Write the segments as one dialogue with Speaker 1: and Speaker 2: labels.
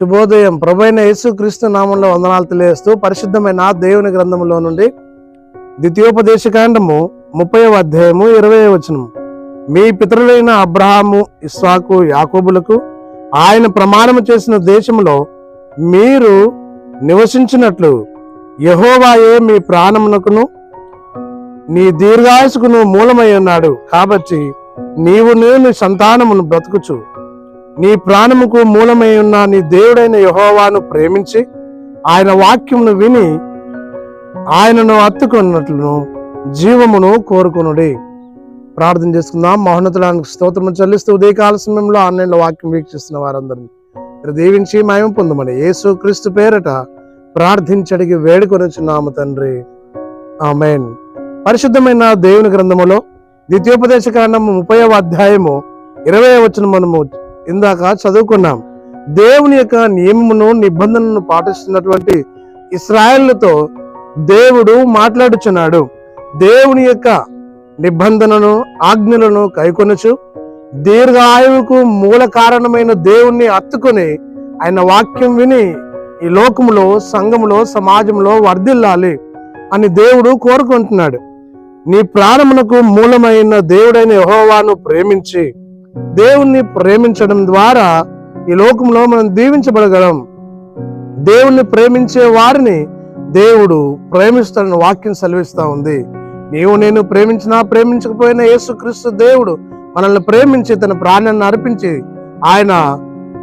Speaker 1: శుభోదయం. ప్రభైన యేసు క్రీస్తు నామంలో వందనాలు తెలియజేస్తూ పరిశుద్ధమైన దేవుని గ్రంథంలో నుండి ద్వితీయోపదేశకాండము ముప్పై అధ్యాయము ఇరవై వచనము మీ పితరులైన అబ్రహాము ఇస్సాకు యాకోబులకు ఆయన ప్రమాణము చేసిన దేశంలో మీరు నివసించినట్లు యహోవాయే మీ ప్రాణమునకును నీ దీర్ఘాయుసుకును మూలమై ఉన్నాడు. కాబట్టి నీవు నేను సంతానమును బ్రతుకుచు. నీ ప్రాణముకు మూలమై ఉన్న నీ దేవుడైన యహోవాను ప్రేమించి ఆయన వాక్యమును విని ఆయనను అత్తుకున్నట్లును జీవమును కోరుకునుడి. ప్రార్థన చేసుకుందాం. మహోన్నతుడానికి స్తోత్రము చెల్లిస్తూ ఉదయకాల సమయంలో ఆన్లైన్లో వాక్యం వీక్షిస్తున్న వారందరినీ దీవించి మయం పొందమని యేసు క్రీస్తు పేరట ప్రార్థించడికి వేడుకొనిచున్నాము తండ్రి. ఆమెన్. పరిశుద్ధమైన దేవుని గ్రంథములో ద్వితీయోపదేశ కాండము ముప్పై అధ్యాయము ఇరవై వచ్చిన మనము ఇందాక చదువుకున్నాం. దేవుని యొక్క నియమమును నిబంధనను పాటిస్తున్నటువంటి ఇస్రాయేళ్ళతో దేవుడు మాట్లాడుచున్నాడు. దేవుని యొక్క నిబంధనను ఆజ్ఞలను కైకొనుచు దీర్ఘాయువుకు మూల కారణమైన దేవుణ్ణి అత్తుకొని ఆయన వాక్యం విని ఈ లోకములో సంఘములో సమాజంలో వర్ధిల్లాలి అని దేవుడు కోరుకుంటున్నాడు. నీ ప్రాణమునకు మూలమైన దేవుడైన యహోవాను ప్రేమించి దేవుణ్ణి ప్రేమించడం ద్వారా ఈ లోకంలో మనం దీవించబడగలం. దేవుణ్ణి ప్రేమించే వారిని దేవుడు ప్రేమిస్తాడని వాక్యం సెలవిస్తూ ఉంది. నీవు నేను ప్రేమించినా ప్రేమించకపోయినా యేసుక్రీస్తు దేవుడు మనల్ని ప్రేమించి తన ప్రాణాన్ని అర్పించి ఆయన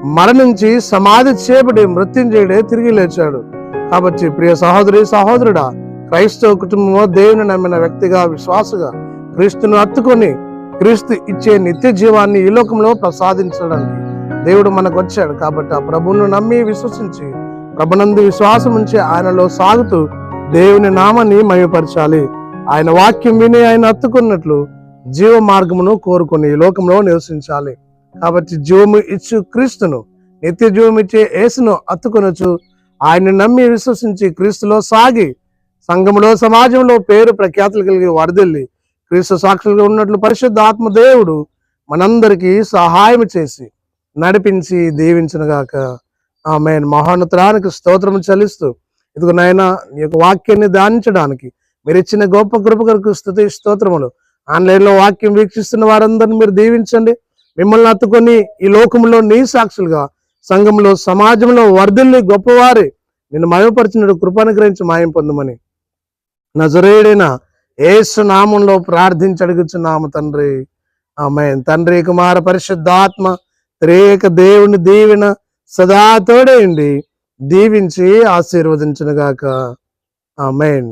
Speaker 1: మరణించి సమాధి చేపడి మృత్యుంజయుడే తిరిగి లేచాడు. కాబట్టి ప్రియ సహోదరి సహోదరుడా క్రైస్తవ కుటుంబంలో దేవుని నమ్మిన వ్యక్తిగా విశ్వాసగా క్రీస్తును హత్తుకొని క్రీస్తు ఇచ్చే నిత్య జీవాన్ని ఈ లోకంలో ప్రసాదించడానికి దేవుడు మనకు వచ్చాడు కాబట్టి ఆ ప్రభువును నమ్మి విశ్వసించి ప్రభునందు విశ్వాసం ఉంచి ఆయనలో సాగుతూ దేవుని నామాన్ని మయపరచాలి ఆయన వాక్యం విని ఆయన అత్తుకున్నట్లు జీవ మార్గమును కోరుకుని ఈ లోకంలో నివసించాలి. కాబట్టి జీవము ఇచ్చు క్రీస్తును నిత్య జీవం ఇచ్చే యేసును అత్తుకొనొచ్చు ఆయన్ని నమ్మి విశ్వసించి క్రీస్తులో సాగి సంఘములో సమాజంలో పేరు ప్రఖ్యాతులు కలిగి వరదల్లి క్రీస్తు సాక్షులుగా ఉన్నట్లు పరిశుద్ధ ఆత్మదేవుడు మనందరికీ సహాయం చేసి నడిపించి దీవించనుగాక ఆమె మహోన్నతరానికి స్తోత్రం చెల్లిస్తూ ఇదిగో నాయన నీ యొక్క వాక్యాన్ని ధ్యానించడానికి మీరు ఇచ్చిన గొప్ప కృపకరకు స్థుతి స్తోత్రములు. ఆన్లైన్లో వాక్యం వీక్షిస్తున్న వారందరిని మీరు దీవించండి. మిమ్మల్ని అత్తుకొని ఈ లోకంలో నీ సాక్షులుగా సంఘంలో సమాజంలో వర్ధుల్ని గొప్పవారి. నిన్ను మయపరిచిన కృపను గ్రహించి మాయం పొందమని. నజరేడైన ఏసు నామంలో ప్రార్థించి అడుగుచున్నాము తండ్రి. ఆమె తండ్రి కుమార పరిశుద్ధాత్మ త్రేక దేవుని దీవెన సదా తోడేయండి దీవించి ఆశీర్వదించునుగాక. ఆమెన్.